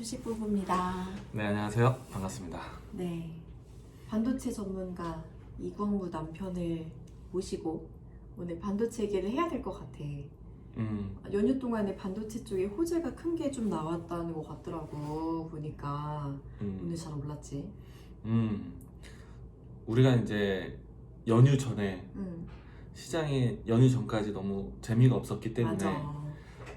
주식 부부입니다. 네 안녕하세요 반갑습니다. 네. 반도체 전문가 이광무 남편을 모시고 오늘 반도체 얘기를 해야 될 것 같아. 음 연휴 동안에 반도체 쪽에 호재가 큰 게 좀 나왔다는 것 같더라고 보니까 오늘 음, 잘 올랐지. 음 우리가 이제 연휴 전에 응. 시장이 연휴 전까지 너무 재미가 없었기 때문에 맞아.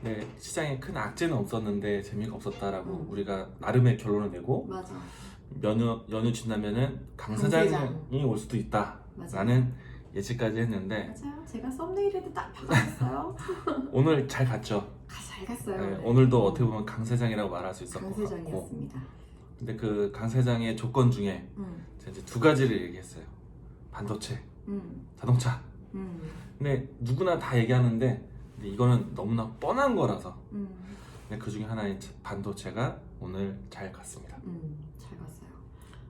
네, 시장에 큰 악재는 없었는데 재미가 없었다라고 음. 우리가 나름의 결론을 내고 맞아. 연휴 연휴 지나면은 강사장이. 올 수도 맞아. 있다라는 예측까지 했는데 맞아요. 제가 썸네일에도 딱 박아놨어요. 오늘 잘 갔죠. 가- 잘 갔어요. 네, 오늘. 오늘도 어떻게 보면 강세장이라고 말할 수 같고 강세장이었습니다. 근데 그 강세장의 조건 중에 응. 제가 이제 두 가지를 얘기했어요. 반도체, 응. 자동차. 응. 근데 누구나 다 얘기하는데 근데 이거는 너무나 뻔한 거라서 응. 근데 그 중에 하나인 반도체가 오늘 잘 갔습니다. 음, 잘 갔어요.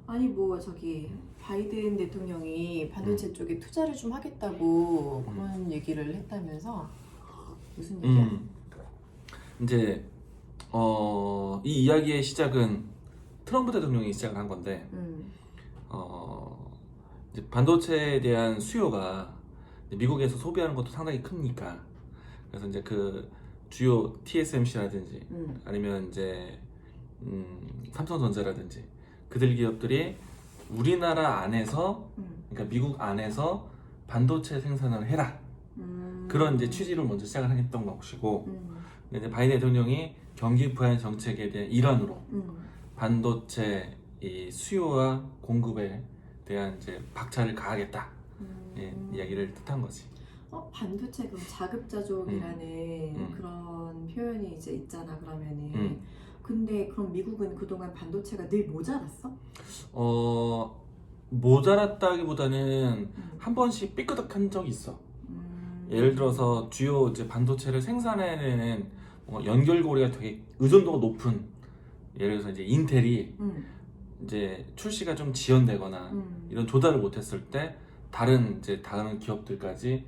아니 뭐 저기 바이든 대통령이 반도체 쪽에 투자를 좀 하겠다고 음. 그런 얘기를 했다면서 무슨 얘기야? 음, 이제 어, 이 이야기의 시작은 트럼프 대통령이 시작을 한 건데 음, 어, 이제 반도체에 대한 수요가 이제 미국에서 소비하는 것도 상당히 크니까 그래서 이제 그 주요 TSMC라든지 음, 아니면 이제 음, 삼성전자라든지 그들 기업들이 우리나라 안에서 음, 그러니까 미국 안에서 반도체 생산을 해라 음. 그런 이제 취지를 먼저 시작을 했던 것이고 음, 근데 이제 바이든 대통령이 경기 부양 정책에 대한 일환으로 음, 반도체 이 수요와 공급에 대한 이제 박차를 가하겠다 음. 예, 이야기를 뜻한 거지. 어 반도체 그럼 자급자족이라는 음. 그런 표현이 이제 있잖아 그러면은. 음. 근데 그럼 미국은 그동안 반도체가 늘 모자랐어? 어 모자랐다기보다는 음. 한 번씩 삐끄덕한 적이 있어. 음. 예를 들어서 주요 이제 반도체를 생산해내는 뭐 연결고리가 되게 의존도가 높은 예를 들어서 이제 인텔이 음, 이제 출시가 좀 지연되거나 음. 이런 조달을 못했을 때 다른 이제 다른 기업들까지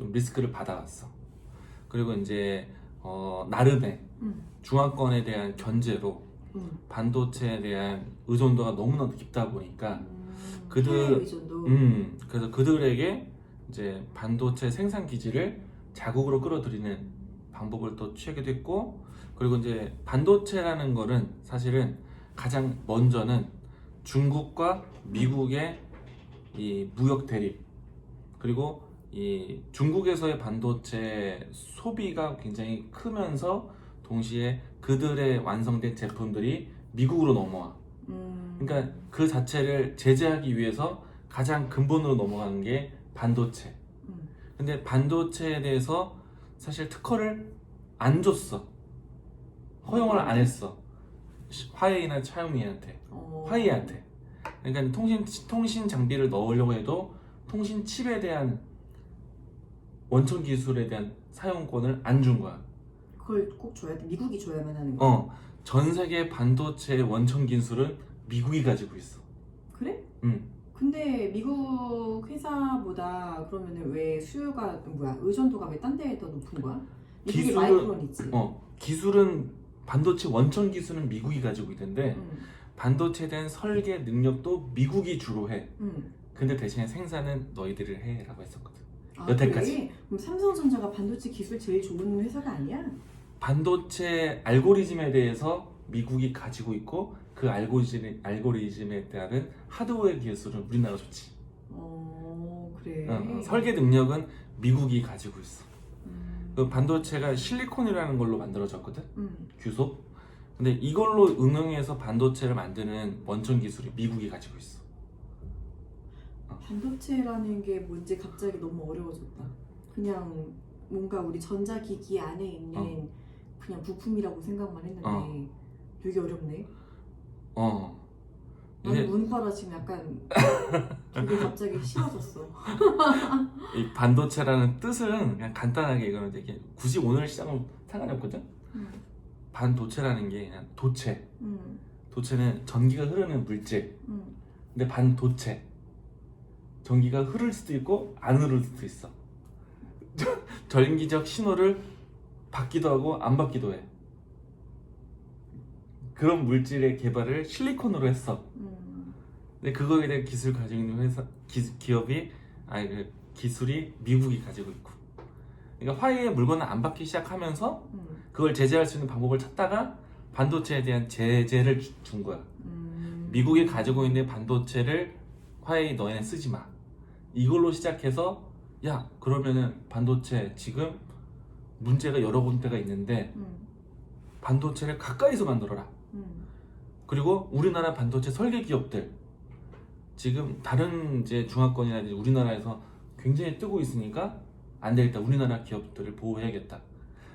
좀 리스크를 받아왔어. 그리고 이제 어, 나름의 음, 중화권에 대한 견제로 음. 반도체에 대한 의존도가 너무나도 깊다 보니까 음, 그들- 의존도. 음 그래서 그들에게 이제 반도체 생산 기지를 자국으로 끌어들이는 방법을 또 취하기도 했고 그리고 이제 반도체라는 거는 사실은 가장 먼저는 중국과 미국의 이 무역 대립 그리고 이 중국에서의 반도체 소비가 굉장히 크면서 동시에 그들의 완성된 제품들이 미국으로 넘어와 음. 그러니까 그 자체를 제재하기 위해서 가장 근본으로 넘어가는 게 반도체. 음. 근데 반도체에 대해서 사실 특허를 안 줬어. 허용을 안 했어. 화웨이나 차이미한테, 어. 화웨이한테. 그러니까 통신 통신 장비를 넣으려고 해도 통신 칩에 대한 원천 기술에 대한 사용권을 안 준 거야. 그걸 꼭 줘야 돼. 미국이 줘야만 하는 거야. 어, 전 세계 반도체 원천 기술은 미국이 가지고 있어. 그래? 응. 근데 미국 회사보다 그러면은 왜 수요가 뭐야 의존도가 왜 딴 데에 더 높은 거야? 미국이 기술은- 마이크론 있지. 어, 기술은 반도체 원천 기술은 미국이 가지고 있는데 응, 반도체에 대한 설계 능력도 미국이 주로 해. 응. 근데 대신에 생산은 너희들이 해라고 했었거든. 아, 여태까지. 그래? 그럼 삼성전자가 반도체 기술 제일 좋은 회사가 아니야? 반도체 알고리즘에 대해서 미국이 가지고 있고 그 알고리즘 알고리즘에 따른 하드웨어 기술은 우리나라가 좋지. 어 그래. 어, 어, 설계 능력은 미국이 가지고 있어. 음, 그 반도체가 실리콘이라는 걸로 만들어졌거든. 음. 규소. 근데 이걸로 응용해서 반도체를 만드는 원천 기술이 미국이 가지고 있어. 반도체라는 게 뭔지 갑자기 너무 어려워졌다. 그냥 뭔가 우리 전자기기 안에 있는 그냥 부품이라고 생각만 했는데 어. 되게 어렵네. 어. 나는 이게 문과라 지금 약간 되게 갑자기 싫어졌어. 이 반도체라는 뜻은 그냥 간단하게 이거는 되게 굳이 오늘 시작은 상관이 없거든. 음, 반도체라는 게 그냥 도체. 음, 도체는 전기가 흐르는 물질. 음. 근데 반도체. 전기가 흐를 수도 있고 안 흐를 수도 있어. 전기적 신호를 받기도 하고 안 받기도 해. 그런 물질의 개발을 실리콘으로 했어. 음. 근데 그거에 대한 기술 가지고 있는 회사 기, 기업이 아니 그 기술이 미국이 가지고 있고. 그러니까 화웨이의 물건을 안 받기 시작하면서 음. 그걸 제재할 수 있는 방법을 찾다가 반도체에 대한 제재를 주- 준 거야. 음. 미국이 가지고 있는 반도체를 화웨이 너희는 쓰지 마. 이걸로 시작해서 야 그러면은 반도체 지금 문제가 여러 군데가 있는데 음. 반도체를 가까이서 만들어라. 음. 그리고 우리나라 반도체 설계 기업들 지금 다른 이제 중화권이나 우리나라에서 굉장히 뜨고 있으니까 안 되겠다. 우리나라 기업들을 보호해야겠다.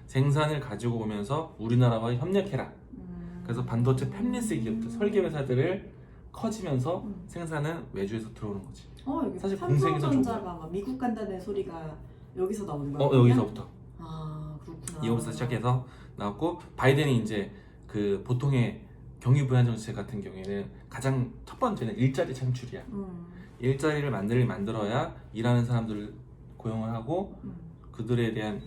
생산을 가지고 오면서 우리나라와 협력해라. 음. 그래서 반도체 팹리스 기업들, 설계 회사들을 커지면서 음. 생산은 외주에서 들어오는 거지. 어 여기 사실 공생에서 삼성전자가 막 미국 간다는 소리가 여기서 나오는 거야? 어? 여기서부터 아 그렇구나. 이거부터 시작해서 나왔고 바이든이 이제 그 보통의 경기 부양 정책 같은 경우에는 가장 첫 번째는 일자리 창출이야. 음. 일자리를 만들 만들어야 일하는 사람들을 고용을 하고 음. 그들에 대한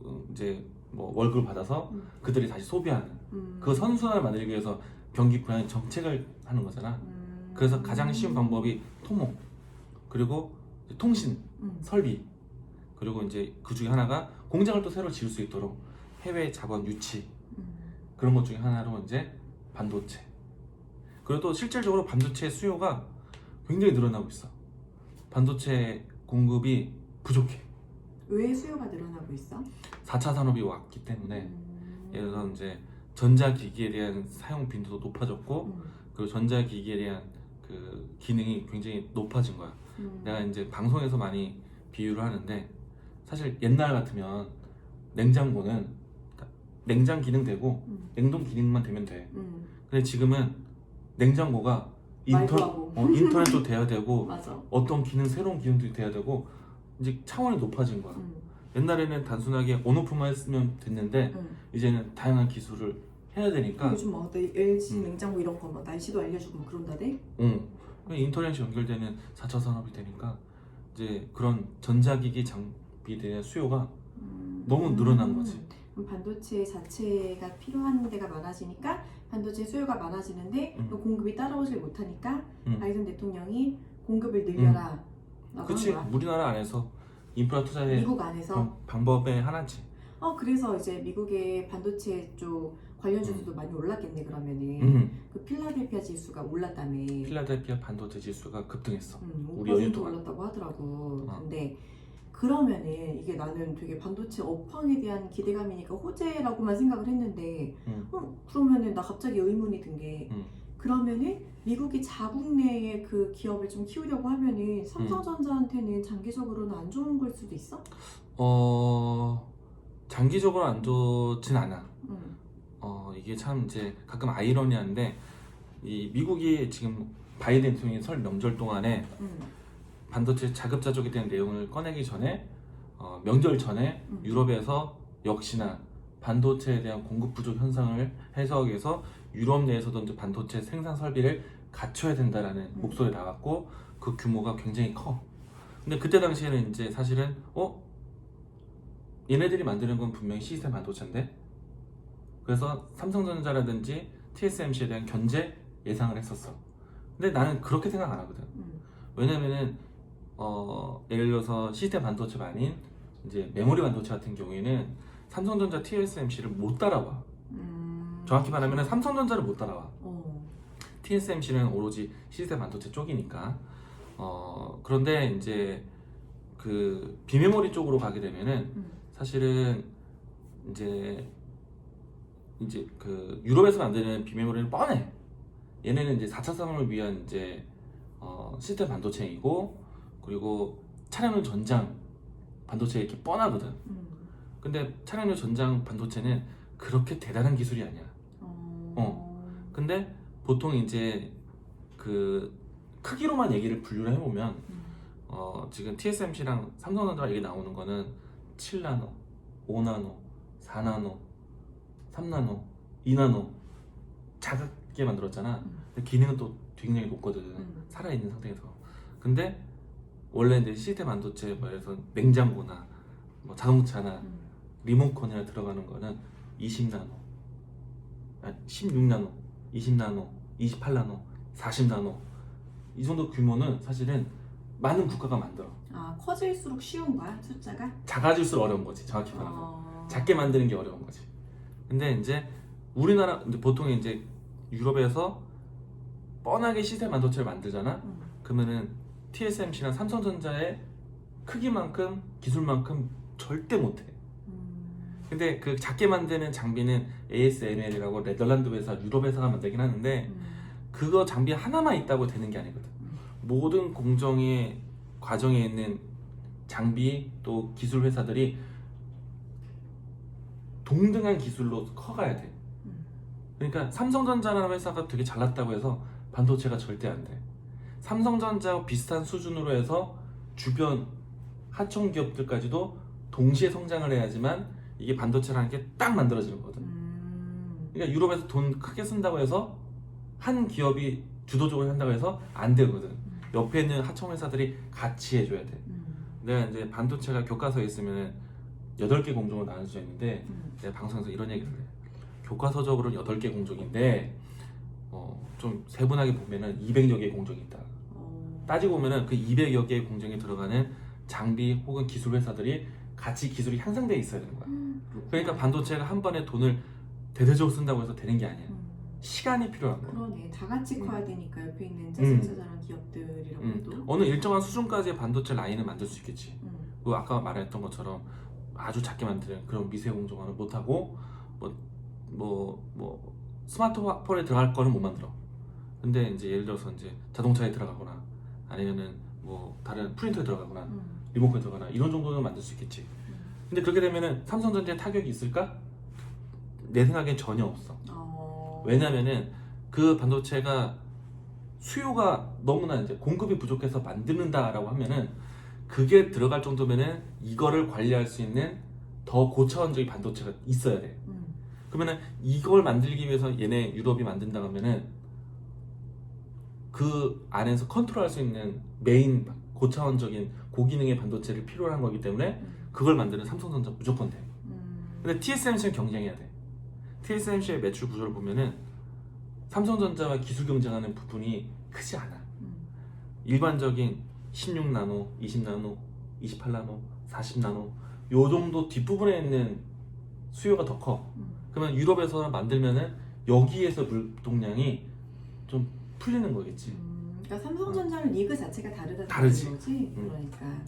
어, 이제 뭐 월급을 받아서 음. 그들이 다시 소비하는 음. 그 선순환을 만들기 위해서 경기 부양 정책을 하는 거잖아. 음. 그래서 가장 쉬운 방법이 토목 그리고 통신 음. 설비 그리고 이제 그 중에 하나가 공장을 또 새로 지을 수 있도록 해외 자본 유치 음. 그런 것 중에 하나로 이제 반도체 그리고 또 실질적으로 반도체 수요가 굉장히 늘어나고 있어 반도체 공급이 부족해 왜 수요가 늘어나고 있어? 4차 산업이 왔기 때문에 음. 예를 들어 이제 전자기기에 대한 사용 빈도도 높아졌고 음. 그리고 전자기기에 대한 그 기능이 굉장히 높아진 거야 음. 내가 이제 방송에서 많이 비유를 하는데 사실 옛날 같으면 냉장고는 냉장 기능 되고 음. 냉동 기능만 되면 돼. 음. 근데 지금은 냉장고가 인터. 어, 인터넷도 돼야 되고 맞아. 어떤 기능 새로운 기능도 돼야 되고 이제 차원이 높아진 거야. 음. 옛날에는 단순하게 온오프만 했으면 됐는데 음. 이제는 다양한 기술을 해야 되니까 요즘 막 LG 음. 냉장고 이런 거 막 날씨도 알려주고 막 그런다대? 응. 인터넷이 연결되는 4차 산업이 되니까 이제 그런 전자기기 대한 수요가 음. 너무 늘어난 거지. 그럼 반도체 자체가 필요한 데가 많아지니까 반도체 수요가 많아지는데 음. 또 공급이 따라오질 못하니까 음. 바이든 대통령이 공급을 늘려라 라고 그치 한 거야. 우리나라 안에서 인프라 투자의 미국 안에서 방법의 하나지. 어 그래서 이제 미국의 반도체 쪽 관련주들도 많이 올랐겠네 그러면은 음. 그 필라델피아 지수가 올랐다며 필라델피아 반도체 지수가 급등했어. 음, 우리 연휴 5% 동안. 올랐다고 하더라고 어. 근데 그러면은 이게 나는 되게 반도체 업황에 대한 기대감이니까 호재라고만 생각을 했는데 음. 어, 그러면은 나 갑자기 의문이 든 게 음. 그러면은 미국이 자국 내에 그 기업을 좀 키우려고 하면은 삼성전자한테는 장기적으로는 안 좋은 걸 수도 있어? 어 장기적으로 안 좋진 않아. 음. 어 이게 참 이제 가끔 아이러니한데 이 미국이 지금 바이든 대통령이 설 명절 동안에 음. 반도체 자급자족에 대한 내용을 꺼내기 전에 어, 명절 전에 음. 유럽에서 역시나 반도체에 대한 공급 부족 현상을 위해서 유럽 내에서도 이제 반도체 생산 설비를 갖춰야 된다라는 음. 목소리 나왔고 그 규모가 굉장히 커. 근데 그때 당시에는 이제 사실은 어 얘네들이 만드는 건 분명히 시스템 반도체인데 그래서 삼성전자라든지 TSMC에 대한 견제 예상을 했었어. 근데 나는 그렇게 생각 안 하거든. 음. 왜냐면은 어 예를 들어서 시스템 반도체가 아닌 이제 메모리 반도체 같은 경우에는 삼성전자 TSMC를 못 따라와. 음. 정확히 말하면 삼성전자를 못 따라와. 어. TSMC는 오로지 시스템 반도체 쪽이니까. 어 그런데 이제 그 비메모리 쪽으로 가게 되면은 음. 사실은 이제 이제 그 유럽에서 만드는 비메모리는 뻔해. 얘네는 이제 4차 산업을 위한 이제 어, 시스템 반도체이고 그리고 차량용 전장 반도체 이렇게 뻔하거든. 음. 근데 차량용 전장 반도체는 그렇게 대단한 기술이 아니야. 어. 근데 보통 이제 그 크기로만 얘기를 분류를 해보면 음. 어, 지금 TSMC랑 삼성전자가 얘기 나오는 거는 7나노, 5나노, 4나노, 3나노, 2나노 작게 만들었잖아. 음. 근데 기능은 또 굉장히 높거든. 음. 살아있는 상태에서. 근데 원래 이제 시스템 반도체 뭐 예를 들어서 냉장고나 뭐 자동차나 음. 리모컨이나 들어가는 거는 20나노, 16나노, 20나노, 28나노, 40나노 이 정도 규모는 사실은 많은 국가가 만들어. 아 커질수록 쉬운 거야 숫자가? 작아질수록 어려운 거지. 정확히 말하면. 어... 작게 만드는 게 어려운 거지. 근데 이제 우리나라 보통 이제 유럽에서 뻔하게 시세 반도체를 만들잖아. 음. 그러면은 TSMC나 삼성전자의 크기만큼 기술만큼 절대 못해. 음. 근데 그 작게 만드는 장비는 ASML이라고 네덜란드 회사, 유럽 회사가 만들긴 하는데 음. 그거 장비 하나만 있다고 되는 게 아니거든. 모든 공정의 과정에 있는 장비 또 기술 회사들이 동등한 기술로 커가야 돼. 음. 그러니까 삼성전자라는 회사가 되게 잘났다고 해서 반도체가 절대 안 돼. 삼성전자와 비슷한 수준으로 해서 주변 하청 기업들까지도 동시에 성장을 해야지만 이게 반도체라는 게 딱 만들어지는 거거든. 음. 그러니까 유럽에서 돈 크게 쓴다고 해서 한 기업이 주도적으로 한다고 해서 안 되거든. 옆에 있는 하청 회사들이 같이 해줘야 돼. 음. 내가 이제 반도체가 교과서에 있으면 8개 공정으로 나눠져 있는데 음. 내가 방송에서 이런 얘기를 해. 교과서적으로는 8개 공정인데 어, 좀 세분하게 보면은 200여 개의 공정이 있다. 어. 따지고 보면은 그 200여 개의 공정에 들어가는 장비 혹은 기술 회사들이 같이 기술이 향상돼 있어야 되는 거야. 음, 그러니까 반도체가 한 번에 돈을 대대적으로 쓴다고 해서 되는 게 아니야. 음. 시간이 필요한 거야. 그러네 다 같이 커야 되니까 옆에 있는 음. 짜잘짜잘한 기업들이라고 음, 해도 어느 일정한 수준까지의 반도체 라인을 만들 수 있겠지. 음. 그 아까 말했던 것처럼 아주 작게 만드는 그런 미세 공정화는 못하고 뭐 뭐 뭐 스마트폰에 들어갈 거는 못 만들어. 근데 이제 예를 들어서 이제 자동차에 들어가거나 아니면은 뭐 다른 프린터에 들어가거나 음. 리모컨에 들어가나 이런 정도는 만들 수 있겠지. 근데 그렇게 되면은 삼성전자에 타격이 있을까? 내 생각엔 전혀 없어. 어. 왜냐면은 그 반도체가 수요가 너무나 이제 공급이 부족해서 만드는다라고 하면은 그게 들어갈 정도면은 이거를 관리할 수 있는 더 고차원적인 반도체가 있어야 돼. 음. 그러면은 이걸 만들기 위해서 얘네 유럽이 만든다 하면은 그 안에서 컨트롤할 수 있는 메인 고차원적인 고기능의 반도체를 필요로 한 거기 때문에 음. 그걸 만드는 삼성전자 무조건 돼. 음. 근데 TSMC는 경쟁해야 돼. TSMC의 매출 구조를 보면은 삼성전자와 기술 경쟁하는 부분이 크지 않아. 음. 일반적인 16나노, 20나노, 28나노, 40나노 요 정도 뒷부분에 있는 수요가 더 커. 음. 그러면 유럽에서 만들면은 여기에서 물동량이 좀 풀리는 거겠지. 음. 그러니까 삼성전자는 리그 자체가 다르다는 다르지. 거지. 음. 그러니까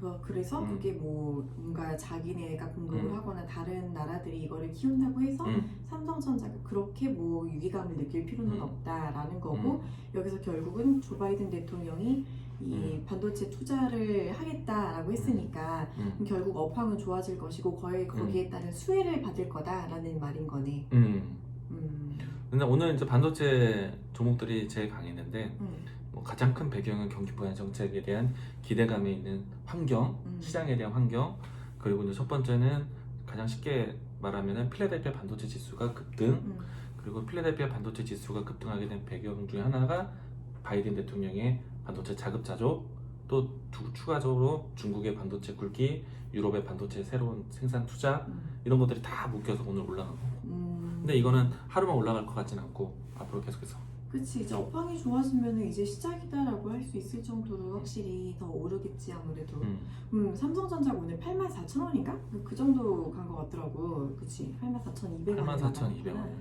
그- 그래서 음. 그게 뭐 뭔가 자기네가 공급을 음. 하거나 다른 나라들이 이거를 키운다고 해서 음, 삼성전자가 그렇게 뭐 유기감을 느낄 필요는 음. 없다라는 거고 여기서 결국은 조 바이든 대통령이 이 음. 반도체 투자를 하겠다라고 했으니까 음, 그럼 결국 업황은 좋아질 것이고 거의 거기에 따른 수혜를 받을 거다라는 말인 거네. 음. 음. 근데 오늘 이제 반도체 종목들이 제일 강했는데 음. 뭐 가장 큰 배경은 경기 부양 정책에 대한 기대감에 있는 환경, 음. 시장에 대한 환경, 그리고 이제 첫 번째는 가장 쉽게 말하면은 필라델피아 반도체 지수가 급등, 음. 그리고 필라델피아 반도체 지수가 급등하게 된 배경 중에 하나가 바이든 대통령의 반도체 자급 자족, 또 두- 추가적으로 중국의 반도체 굵기, 유럽의 반도체 새로운 생산 투자 음. 이런 것들이 다 묶여서 오늘 올라간 거고. 음. 근데 이거는 하루만 올라갈 것 같진 않고 앞으로 계속해서 그치 이제 업황이 좋아지면 이제 시작이다라고 할 수 있을 정도로 확실히 더 오르겠지 아무래도. 음, 음, 삼성전자가 오늘 84,000원인가? 그 정도 간 것 같더라고. 그치? 84,200원. 84,200원.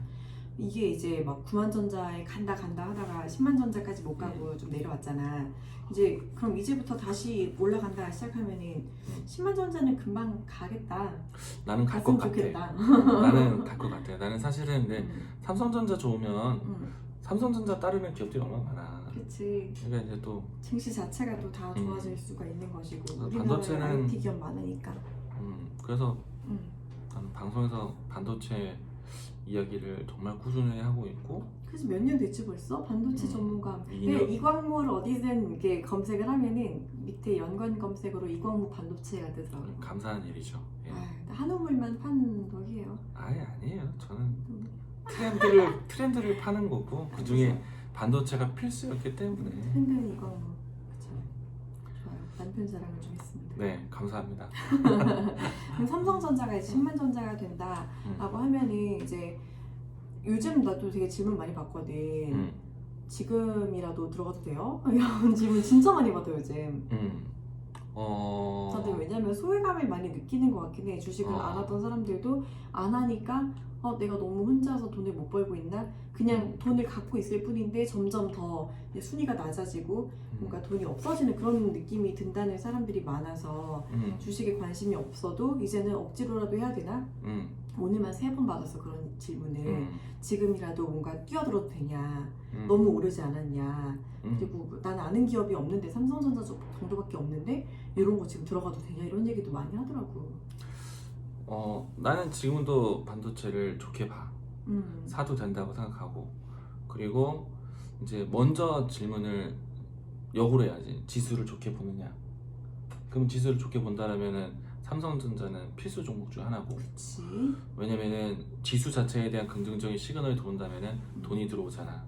이게 이제 막 9만 전자에 간다 간다 하다가 10만 전자까지 못 가고 음. 좀 내려왔잖아. 이제 그럼 이제부터 다시 올라간다 시작하면은 10만 전자는 금방 가겠다. 나는 갈 것 같아. 좋겠다. 나는 갈 것 같아. 나는 사실은 근데 음, 삼성전자 좋으면 음, 삼성전자 따르는 기업들이 얼마나 많아. 그치. 그러니까 이제 또 증시 자체가 또다 음. 좋아질 수가 있는 것이고 아, 우리나라에 반도체는- IT 기업 많으니까. 음, 그래서 음. 나는 방송에서 반도체 이야기를 정말 꾸준히 하고 있고 그래서 몇 년 됐지 벌써? 반도체 음, 전문가. 년- 이광무를 어디든 이렇게 검색을 하면은 밑에 연관 검색으로 이광무 반도체가 뜨더라고요. 감사한 일이죠. 예. 아, 한우물만 파는 덕이에요. 아예 아니에요. 저는 트렌드를 트렌드를 파는 거고 그 중에 반도체가 필수였기 때문에 팬들은 이광무. 남편 자랑을 좀 했습니다. 네 감사합니다. 삼성전자가 이제 10만 전자가 된다라고 음, 하면은 이제 요즘 나도 되게 질문 많이 받거든. 음, 지금이라도 들어가도 돼요? 이런 질문 진짜 많이 받아요 요즘. 음. 어. 다들 왜냐면 소외감을 많이 느끼는 것 같긴 해. 주식을 어. 안 하던 사람들도 안 하니까 어, 내가 너무 혼자서 돈을 못 벌고 있나? 그냥 음. 돈을 갖고 있을 뿐인데 점점 더 순위가 낮아지고 음, 뭔가 돈이 없어지는 그런 느낌이 든다는 사람들이 많아서 음, 주식에 관심이 없어도 이제는 억지로라도 해야 되나? 음, 오늘만 세 번 받아서 그런 질문을 음, 지금이라도 뭔가 뛰어들어도 되냐? 음, 너무 오르지 않았냐? 음. 그리고 나는 아는 기업이 없는데 삼성전자 정도밖에 없는데 이런 거 지금 들어가도 되냐 이런 얘기도 많이 하더라고. 어, 나는 지금도 반도체를 좋게 봐. 음. 사도 된다고 생각하고 그리고 이제 먼저 질문을 역으로 해야지 지수를 좋게 보느냐 그럼 지수를 좋게 본다라면은 삼성전자는 필수 종목 중 하나고 그치. 왜냐면은 지수 자체에 대한 긍정적인 시그널이 들어온다면은 돈이 들어오잖아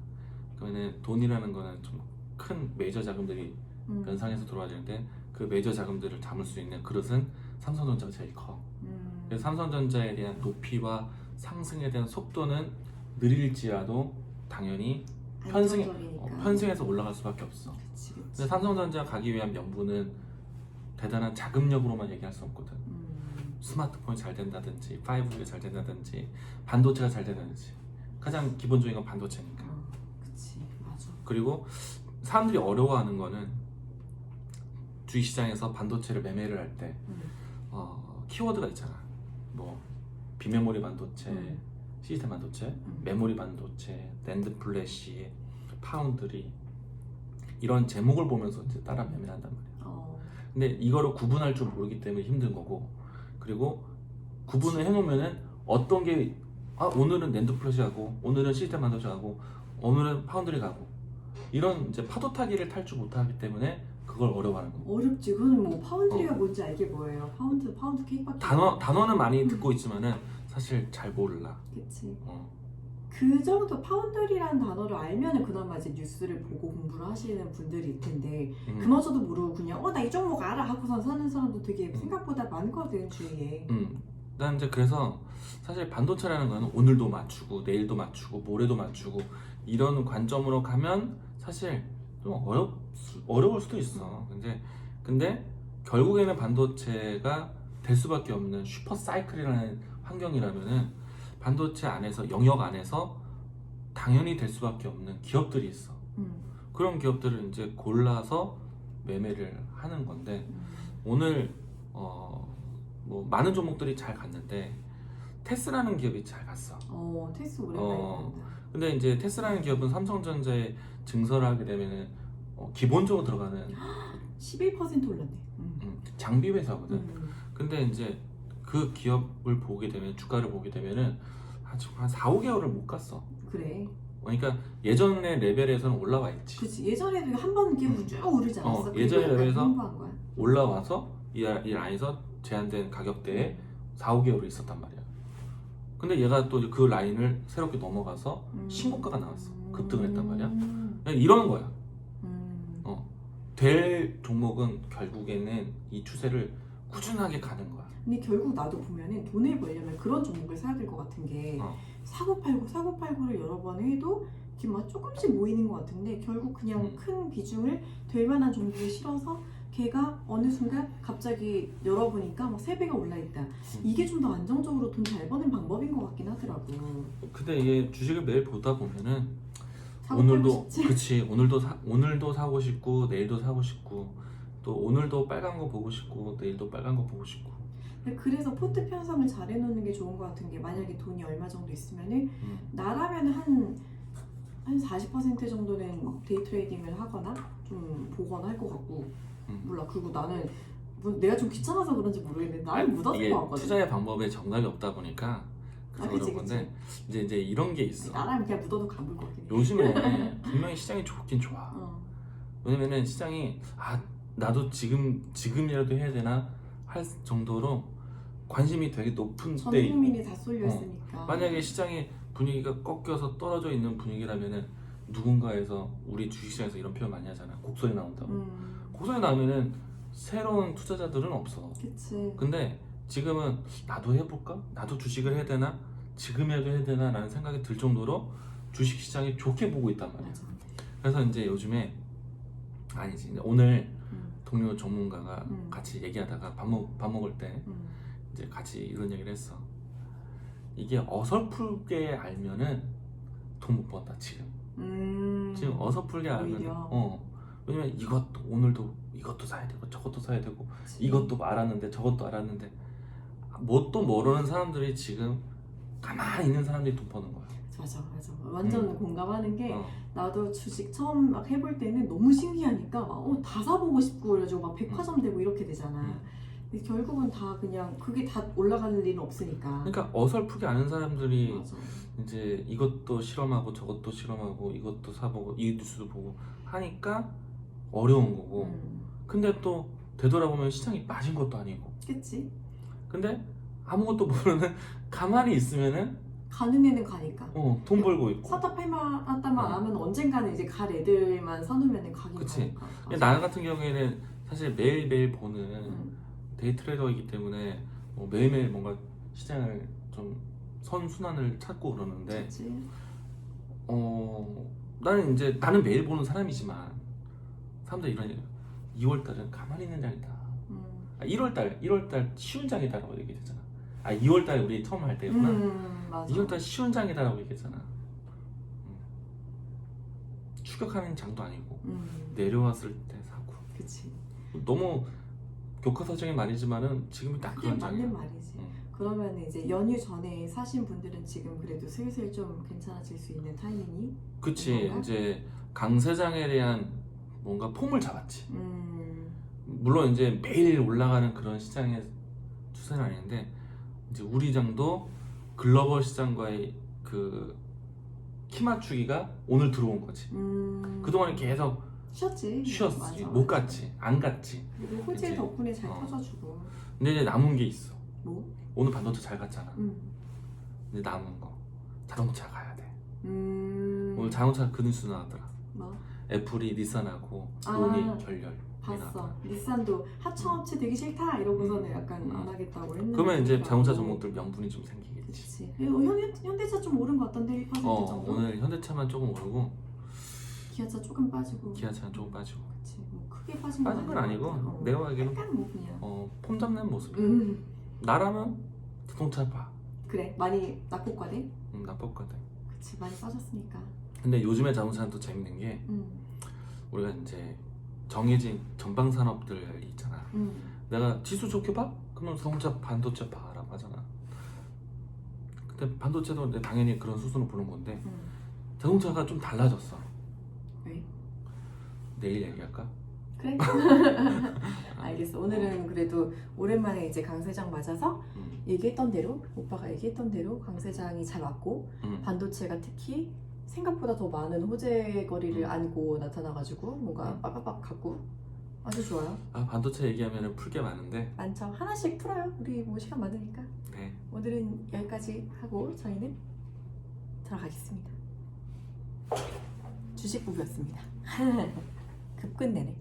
그러면은 돈이라는 거는 좀 큰 메이저 자금들이 음. 연상해서 들어와야 되는데 그 메이저 자금들을 담을 수 있는 그릇은 삼성전자가 제일 커 음. 그래서 삼성전자에 대한 높이와 상승에 대한 속도는 느릴지라도 당연히 편승-. 어, 편승해서 올라갈 수밖에 없어. 그치 그치. 근데 삼성전자 가기 위한 명분은 대단한 자금력으로만 얘기할 수 없거든. 음. 스마트폰이 잘 된다든지, 5G가 잘 된다든지, 반도체가 잘 된다든지. 가장 기본적인 건 반도체니까. 어, 그치 맞아. 그리고 사람들이 어려워하는 거는 주식 시장에서 반도체를 매매를 할때 음. 어, 키워드가 있잖아. 뭐 비메모리 반도체, 음. 시스템 반도체, 음. 메모리 반도체, 랜드 플래시, 파운드리 이런 제목을 보면서 이제 따라 매매를 한단 말이야. 어. 근데 이거를 구분할 줄 모르기 때문에 힘든 거고 그리고 구분을 해놓으면은 어떤 게 아, 오늘은 랜드 플래시 가고 오늘은 시스템 반도체 가고 오늘은 파운드리 가고 이런 이제 파도 타기를 탈 줄 못하기 때문에 그걸 어려워하는 거고 어렵지. 그건 뭐 파운드리가 뭔지 알게 뭐예요. 파운드 파운드 케이크밖에. 단어. 단어는 많이 듣고 있지만은 사실 잘 몰라. 그치. 어. 그 정도 파운드리라는 단어를 알면은 그나마 이제 뉴스를 보고 공부를 하시는 분들이 있을 텐데 음. 그마저도 모르고 그냥 어 나 이 종목 알아 하고선 사는 사람도 되게 음. 생각보다 많거든 주위에. 음. 난 이제 그래서 사실 반도체라는 거는 오늘도 맞추고 내일도 맞추고 모레도 맞추고 이런 관점으로 가면 사실 좀 어렵 어려울 수도 있어. 근데 근데 결국에는 반도체가 될 수밖에 없는 슈퍼 사이클이라는 환경이라면은 반도체 안에서 영역 안에서 당연히 될 수밖에 없는 기업들이 있어. 음. 그런 기업들을 이제 골라서 매매를 하는 건데 음. 오늘 어, 뭐 많은 종목들이 잘 갔는데 테스라는 기업이 잘 갔어. 어 테스 오랜만에 어. 근데 이제 테스라는 기업은 삼성전자에 증설을 하게 되면은 어, 기본적으로 들어가는 11% 올랐네. 음. 음, 장비 회사거든. 음. 근데 이제 그 기업을 보게 되면 주가를 보게 되면은 아직 한 4, 5개월을 못 갔어. 그래. 그러니까 예전의 레벨에서는 올라와 있지. 그치 예전에도 한번 깨고 쭉 오르지 않았어? 어, 예전에 거야. 올라와서 이, 라- 이 라인에서 제한된 가격대에 4, 5개월을 있었단 말이야. 근데 얘가 또 그 라인을 새롭게 넘어가서 음. 신고가가 나왔어. 급등을 했단 말이야. 음. 그냥 이러는 거야. 음. 될 종목은 결국에는 이 추세를 꾸준하게 가는 거야. 근데 결국 나도 보면은 돈을 벌려면 그런 종목을 사야 될 것 같은 게 어. 사고 팔고 사고 팔고를 여러 번 해도 지금 막 조금씩 모이는 것 같은데 결국 그냥 음. 큰 비중을 될 만한 종목에 실어서 걔가 어느 순간 갑자기 열어보니까 막 3배가 올라있다. 이게 좀 더 안정적으로 돈 잘 버는 방법인 것 같긴 하더라고. 근데 이게 주식을 매일 보다 보면은 오늘도? 그치 오늘도 사, 오늘도 사고 싶고 내일도 사고 싶고 또 오늘도 빨간 거 보고 싶고 내일도 빨간 거 보고 싶고 그래서 포트 편성을 잘 해놓는 게 좋은 것 같은 게 만약에 돈이 얼마 정도 있으면은 음. 나라면 한, 한 40% 정도는 데이 트레이딩을 하거나 좀 보거나 할 것 같고 음. 몰라 그리고 나는 뭐 내가 좀 귀찮아서 그런지 모르겠는데 이게 것 같거든 투자의 방법에 정답이 없다 보니까 아, 그래서 그치, 그런 건데 이제 이제 이런 게 있어. 나라면 그냥 묻어도 감을 것 같긴 해 요즘에 분명히 시장이 좋긴 좋아. 어. 왜냐면은 시장이 아 나도 지금 지금이라도 해야 되나 할 정도로 관심이 되게 높은 전 때 국민이 다 쏠려 있으니까. 어. 만약에 시장이 분위기가 꺾여서 떨어져 있는 분위기라면은 누군가에서 우리 주식시장에서 이런 표현 많이 하잖아. 곡소리 나온다고. 음. 곡소리 나면은 새로운 투자자들은 없어. 그치. 근데 지금은 나도 해볼까? 나도 주식을 해야 되나? 지금이라도 해야 되나 라는 생각이 들 정도로 주식 시장이 좋게 보고 있단 말이야. 맞아. 그래서 이제 요즘에 아니지. 이제 오늘 음, 동료 전문가가 음. 같이 얘기하다가 밥, 먹, 밥 먹을 때 음, 이제 같이 이런 얘기를 했어. 이게 어설프게 알면은 돈 못 번다 지금. 음. 지금 어설프게 알면 오히려. 어 왜냐면 이것도 오늘도 이것도 사야 되고 저것도 사야 되고 그치. 이것도 알았는데 저것도 알았는데 뭣도 모르는 사람들이 지금 가만히 있는 사람들이 돈 버는 거야. 맞아 맞아. 완전 음. 공감하는 게 어. 나도 주식 처음 막 해볼 때는 너무 신기하니까 막다 사보고 싶고 그래가지고 막 백화점 되고 이렇게 되잖아. 음. 근데 결국은 다 그냥 그게 다 올라가는 일은 없으니까. 그러니까 어설프게 아는 사람들이 맞아. 이제 이것도 실험하고 저것도 실험하고 이것도 사보고 이 뉴스도 보고 하니까 어려운 거고. 음. 근데 또 되돌아보면 시장이 빠진 것도 아니고. 그치? 근데 아무것도 모르는 가만히 있으면은 가는 애는 가니까 어, 돈 벌고 있고 사다 팔만하다만 음. 하면 언젠가는 이제 갈 애들만 사놓으면 가긴 그치. 가니까 근데 나 같은 경우에는 사실 매일매일 보는 음. 데이 트레이더이기 때문에 뭐 매일매일 뭔가 시장을 좀 선순환을 찾고 그러는데 그치 어 나는 이제 나는 매일 보는 사람이지만 사람들이 이런 얘기 2월 달은 가만히 있는 장이다 음. 아, 1월 달 1월 달 쉬운 장이다라고 얘기했잖아 아 2월달 우리 처음 할 때구나. 음, 맞아. 2월달 쉬운 장이다라고 얘기했잖아. 음. 추격하는 장도 아니고 음. 내려왔을 때 사고. 그치. 너무 교과서적인 말이지만은 지금이 딱 그게 그런 장이야. 맞는 말이지. 응. 그러면 이제 연휴 전에 사신 분들은 지금 그래도 슬슬 좀 괜찮아질 수 있는 타이밍이 그치? 이제 강세장에 대한 뭔가 폼을 잡았지. 음, 물론 이제 매일 올라가는 그런 시장의 추세는 아닌데 이제 우리 장도 글로벌 시장과의 그 키 맞추기가 오늘 들어온 거지 음. 그동안 계속 쉬었지 쉬었지 맞아, 못 맞아. 갔지 안 갔지 그리고 호재 덕분에 잘 어. 터져주고 근데 이제 남은 게 있어 뭐? 오늘 반도체 잘 갔잖아 음. 이제 남은 거 자동차 가야 돼 음. 오늘 자동차 그 뉴스 나왔더라 뭐? 애플이 닛산하고 아, 논의 결렬 봤어. 닛산도 하청업체 되기 싫다 이러고서는 약간 음. 안 하겠다고 했는데 그러면 이제 그러더라고. 자동차 전문들 명분이 좀 생기겠지. 그치. 그리고 현대, 현대차 좀 오른 것 같던데 1%어 정도? 오늘 현대차만 조금 오르고 기아차 조금 빠지고. 기아차는 조금 빠지고. 그치. 뭐 크게 빠진 건 빠진 건 아니고. 어. 내가 보기에는 약간 뭐 그냥. 어, 폼 잡는 모습. 음. 나라면 자동차 봐. 그래. 많이 낙폭과대? 음, 나빴거든 그치. 많이 빠졌으니까. 근데 요즘에 자동차는 또 재밌는 게 음, 우리가 이제 정해진 전방 산업들 있잖아 음. 내가 지수 좋게 봐? 그러면 자동차 반도체 봐라고 하잖아 근데 반도체도 당연히 그런 수순을 보는 건데 음. 자동차가 좀 달라졌어 왜? 내일 얘기할까? 그래? 알겠어 오늘은 그래도 오랜만에 이제 강세장 맞아서 음, 얘기했던 대로 오빠가 얘기했던 대로 강세장이 잘 왔고 음. 반도체가 특히 생각보다 더 많은 호재거리를 음. 안고 나타나가지고 뭔가 음. 빠바박 갖고 아주 좋아요. 아 반도체 얘기하면 풀게 많은데? 많죠. 하나씩 풀어요. 우리 뭐 시간 많으니까. 네. 오늘은 여기까지 하고 저희는 들어가겠습니다. 주식 부부였습니다. 급 끝내네